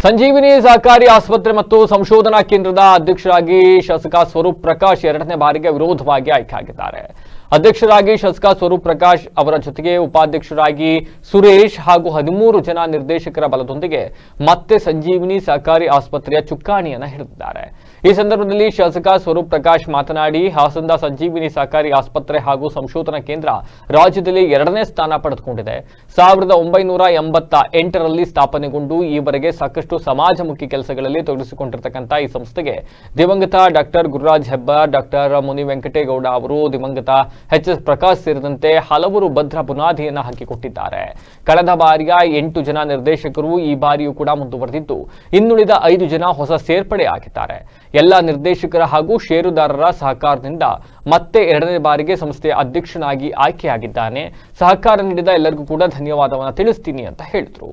ಸಂಜೀವಿನಿ ಸಹಕಾರಿ ಆಸ್ಪತ್ರೆ ಮತ್ತು ಸಂಶೋಧನಾ ಕೇಂದ್ರದ ಅಧ್ಯಕ್ಷರಾಗಿ ಶಾಸಕ ಸ್ವರೂಪ್ ಪ್ರಕಾಶ್ ಎರಡನೇ ಬಾರಿಗೆ ವಿರೋಧವಾಗಿ ಆಯ್ಕೆಯಾಗಿದ್ದಾರೆ ಅಧ್ಯಕ್ಷರಾಗಿ ಶಾಸಕ ಸ್ವರೂಪ್ ಪ್ರಕಾಶ್ ಅವರ ಜೊತೆಗೆ ಉಪಾಧ್ಯಕ್ಷರಾಗಿ ಸುರೇಶ್ ಹಾಗೂ ಹದಿಮೂರು ಜನ ನಿರ್ದೇಶಕರ ಬಲದೊಂದಿಗೆ ಮತ್ತೆ ಸಂಜೀವಿನಿ ಸಹಕಾರಿ ಆಸ್ಪತ್ರೆಯ ಚುಕ್ಕಾಣಿಯನ್ನು ಹಿಡಿದಿದ್ದಾರೆ. ಈ ಸಂದರ್ಭದಲ್ಲಿ ಶಾಸಕ ಸ್ವರೂಪ್ ಪ್ರಕಾಶ್ ಮಾತನಾಡಿ, ಹಾಸನದ ಸಂಜೀವಿನಿ ಸಹಕಾರಿ ಆಸ್ಪತ್ರೆ ಹಾಗೂ ಸಂಶೋಧನಾ ಕೇಂದ್ರ ರಾಜ್ಯದಲ್ಲಿ ಎರಡನೇ ಸ್ಥಾನ ಪಡೆದುಕೊಂಡಿದೆ. ಸಾವಿರದ ಒಂಬೈನೂರ ಎಂಬತ್ತ ಎಂಟರಲ್ಲಿ ಸ್ಥಾಪನೆಗೊಂಡು ಈವರೆಗೆ ಸಾಕಷ್ಟು ಸಮಾಜಮುಖಿ ಕೆಲಸಗಳಲ್ಲಿ ತೊಡಗಿಸಿಕೊಂಡಿರ್ತಕ್ಕಂಥ ಈ ಸಂಸ್ಥೆಗೆ ದಿವಂಗತ ಡಾಕ್ಟರ್ ಗುರುರಾಜ್ ಹೆಬ್ಬಾರ್, ಡಾಕ್ಟರ್ ಮುನಿ ವೆಂಕಟೇಗೌಡ ಅವರು ದಿವಂಗತ ಎಚ್ ಎಸ್ ಪ್ರಕಾಶ್ ಸೇರಿದಂತೆ ಹಲವರು ಭದ್ರ ಬುನಾದಿಯನ್ನು ಹಾಕಿಕೊಟ್ಟಿದ್ದಾರೆ. ಕಳೆದ ಬಾರಿಯ ಎಂಟು ಜನ ನಿರ್ದೇಶಕರು ಈ ಬಾರಿಯೂ ಕೂಡ ಮುಂದುವರೆದಿದ್ದು, ಇನ್ನುಳಿದ ಐದು ಜನ ಹೊಸ ಸೇರ್ಪಡೆ ಆಗಿದ್ದಾರೆ. ಎಲ್ಲ ನಿರ್ದೇಶಕರ ಹಾಗೂ ಷೇರುದಾರರ ಸಹಕಾರದಿಂದ ಮತ್ತೆ ಎರಡನೇ ಬಾರಿಗೆ ಸಂಸ್ಥೆಯ ಅಧ್ಯಕ್ಷನಾಗಿ ಆಯ್ಕೆಯಾಗಿದ್ದಾನೆ. ಸಹಕಾರ ನೀಡಿದ ಎಲ್ಲರಿಗೂ ಕೂಡ ಧನ್ಯವಾದವನ್ನು ತಿಳಿಸ್ತೀನಿ ಅಂತ ಹೇಳಿದರು.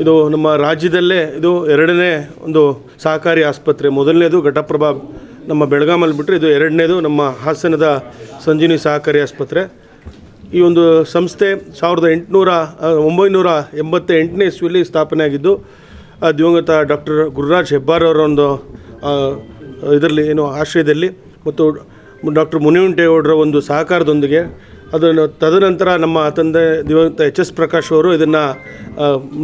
ಇದು ನಮ್ಮ ರಾಜ್ಯದಲ್ಲೇ ಇದು ಎರಡನೇ ಒಂದು ಸಹಕಾರಿ ಆಸ್ಪತ್ರೆ, ಮೊದಲನೇದು ಘಟಪ್ರಭಾ ನಮ್ಮ ಬೆಳಗಾಮಲ್ಲಿ ಬಿಟ್ಟರೆ ಇದು ಎರಡನೇದು ನಮ್ಮ ಹಾಸನದ ಸಂಜೀವಿನಿ ಸಹಕಾರಿ ಆಸ್ಪತ್ರೆ. ಈ ಒಂದು ಸಂಸ್ಥೆ ಸಾವಿರದ ಎಂಟುನೂರ ಒಂಬೈನೂರ ಎಂಬತ್ತ ಎಂಟನೇ ಇಸ್ವಿಯಲ್ಲಿ ಸ್ಥಾಪನೆ ಆಗಿದ್ದು ದಿವಂಗತ ಡಾಕ್ಟರ್ ಗುರುರಾಜ್ ಹೆಬ್ಬಾರ್ ಅವರ ಒಂದು ಇದರಲ್ಲಿ ಏನು ಆಶ್ರಯದಲ್ಲಿ ಮತ್ತು ಡಾಕ್ಟರ್ ಮುನಿವಂಟೇಗೌಡರ ಒಂದು ಸಹಕಾರದೊಂದಿಗೆ ಅದನ್ನು ತದನಂತರ ನಮ್ಮ ತಂದೆ ದಿವಂಗತ ಎಚ್ ಎಸ್ ಪ್ರಕಾಶ್ ಅವರು ಇದನ್ನು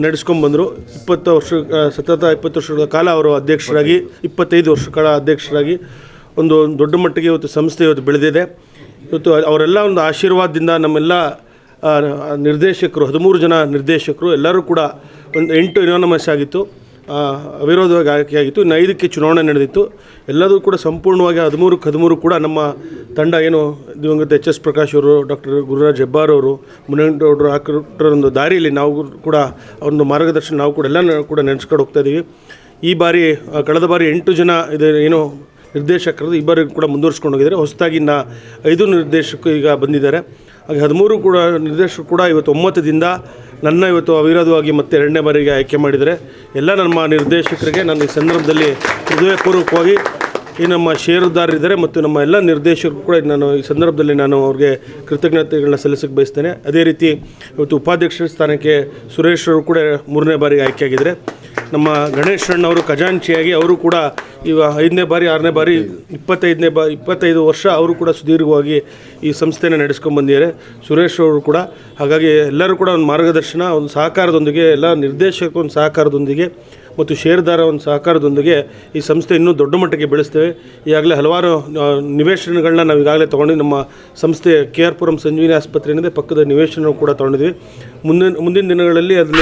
ನಡೆಸ್ಕೊಂಡ್ಬಂದರು ಇಪ್ಪತ್ತು ವರ್ಷ ಸತತ ಇಪ್ಪತ್ತು ವರ್ಷಗಳ ಕಾಲ ಅವರು ಅಧ್ಯಕ್ಷರಾಗಿ, ಇಪ್ಪತ್ತೈದು ವರ್ಷಗಳ ಅಧ್ಯಕ್ಷರಾಗಿ ಒಂದು ದೊಡ್ಡ ಮಟ್ಟಿಗೆ ಇವತ್ತು ಸಂಸ್ಥೆ ಇವತ್ತು ಬೆಳೆದಿದೆ. ಇವತ್ತು ಅವರೆಲ್ಲ ಒಂದು ಆಶೀರ್ವಾದದಿಂದ ನಮ್ಮೆಲ್ಲ ನಿರ್ದೇಶಕರು, ಹದಿಮೂರು ಜನ ನಿರ್ದೇಶಕರು ಎಲ್ಲರೂ ಕೂಡ ಒಂದು ಎಂಟು ಇನೋನಮಸ್ ಆಗಿತ್ತು. ಅವಿರೋಧವಾಗಿ ಆಯ್ಕೆಯಾಗಿತ್ತು. ಇನ್ನು ಐದಕ್ಕೆ ಚುನಾವಣೆ ನಡೆದಿತ್ತು. ಎಲ್ಲದೂ ಕೂಡ ಸಂಪೂರ್ಣವಾಗಿ ಹದಿಮೂರಕ್ಕೆ ಹದಿಮೂರು ಕೂಡ ನಮ್ಮ ತಂಡ ಏನು ದಿವಂಗತ ಎಚ್ ಎಸ್ ಪ್ರಕಾಶ್ ಅವರು, ಡಾಕ್ಟರ್ ಗುರುರಾಜ್ ಹೆಬ್ಬಾರ್ ಅವರು ಮುನೇಗೌಡರು ಹಾಕಿರೋ ಒಂದು ದಾರಿಯಲ್ಲಿ ನಾವು ಕೂಡ ಅವ್ರೊಂದು ಮಾರ್ಗದರ್ಶನ ನಾವು ಕೂಡ ಎಲ್ಲ ಕೂಡ ನೆನೆಸ್ಕೊಂಡು ಹೋಗ್ತಾ ಇದ್ದೀವಿ ಈ ಬಾರಿ ಕಳೆದ ಬಾರಿ ಎಂಟು ಜನ ಇದು, ಏನು ನಿರ್ದೇಶಕರದ್ದು ಈ ಕೂಡ ಮುಂದುವರಿಸ್ಕೊಂಡು ಹೋಗಿದ್ದಾರೆ. ಹೊಸದಾಗಿ ಇನ್ನು ಐದು ನಿರ್ದೇಶಕರು ಈಗ ಬಂದಿದ್ದಾರೆ. ಹಾಗೆ ಹದಿಮೂರು ಕೂಡ ನಿರ್ದೇಶಕರು ಕೂಡ ಇವತ್ತು ಒಮ್ಮತದಿಂದ ನನ್ನ ಇವತ್ತು ಅವಿರೋಧವಾಗಿ ಮತ್ತೆ ಎರಡನೇ ಬಾರಿಗೆ ಆಯ್ಕೆ ಮಾಡಿದರೆ ಎಲ್ಲ ನಮ್ಮ ನಿರ್ದೇಶಕರಿಗೆ ನಾನು ಈ ಸಂದರ್ಭದಲ್ಲಿ ಹೃದಯಪೂರ್ವಕವಾಗಿ ಈ ನಮ್ಮ ಷೇರುದಾರರಿದ್ದಾರೆ ಮತ್ತು ನಮ್ಮ ಎಲ್ಲ ನಿರ್ದೇಶಕರು ಕೂಡ ನಾನು ಈ ಸಂದರ್ಭದಲ್ಲಿ ನಾನು ಅವ್ರಿಗೆ ಕೃತಜ್ಞತೆಗಳನ್ನ ಸಲ್ಲಿಸಕ್ಕೆ ಬಯಸ್ತೇನೆ. ಅದೇ ರೀತಿ ಇವತ್ತು ಉಪಾಧ್ಯಕ್ಷರ ಸ್ಥಾನಕ್ಕೆ ಸುರೇಶ್ ಅವರು ಕೂಡ ಮೂರನೇ ಬಾರಿಗೆ ಆಯ್ಕೆಯಾಗಿದ್ದಾರೆ ನಮ್ಮ ಗಣೇಶ್ ಅಣ್ಣವರು ಖಜಾಂಚಿಯಾಗಿ ಅವರು ಕೂಡ ಈಗ ಐದನೇ ಬಾರಿ, ಆರನೇ ಬಾರಿ, ಇಪ್ಪತ್ತೈದನೇ ಬಾ, ಇಪ್ಪತ್ತೈದು ವರ್ಷ ಅವರು ಕೂಡ ಸುದೀರ್ಘವಾಗಿ ಈ ಸಂಸ್ಥೆನ ನಡೆಸ್ಕೊಂಡು ಬಂದಿದ್ದಾರೆ. ಸುರೇಶ್ ಅವರು ಕೂಡ, ಹಾಗಾಗಿ ಎಲ್ಲರೂ ಕೂಡ ಒಂದು ಮಾರ್ಗದರ್ಶನ, ಒಂದು ಸಹಕಾರದೊಂದಿಗೆ, ಎಲ್ಲ ನಿರ್ದೇಶಕ ಒಂದು ಸಹಕಾರದೊಂದಿಗೆ ಮತ್ತು ಷೇರುದಾರ ಒಂದು ಸಹಕಾರದೊಂದಿಗೆ ಈ ಸಂಸ್ಥೆ ಇನ್ನೂ ದೊಡ್ಡ ಮಟ್ಟಕ್ಕೆ ಬೆಳೆಸ್ತೇವೆ. ಈಗಾಗಲೇ ಹಲವಾರು ನಿವೇಶನಗಳನ್ನ ನಾವು ಈಗಾಗಲೇ ತೊಗೊಂಡು ನಮ್ಮ ಸಂಸ್ಥೆ ಕೆ ಆರ್ ಪುರಂ ಸಂಜೀವಿನಿ ಆಸ್ಪತ್ರೆ ಏನಿದೆ, ಪಕ್ಕದ ನಿವೇಶನ ಕೂಡ ತೊಗೊಂಡಿದ್ವಿ. ಮುಂದಿನ ಮುಂದಿನ ದಿನಗಳಲ್ಲಿ ಅದರಲ್ಲಿ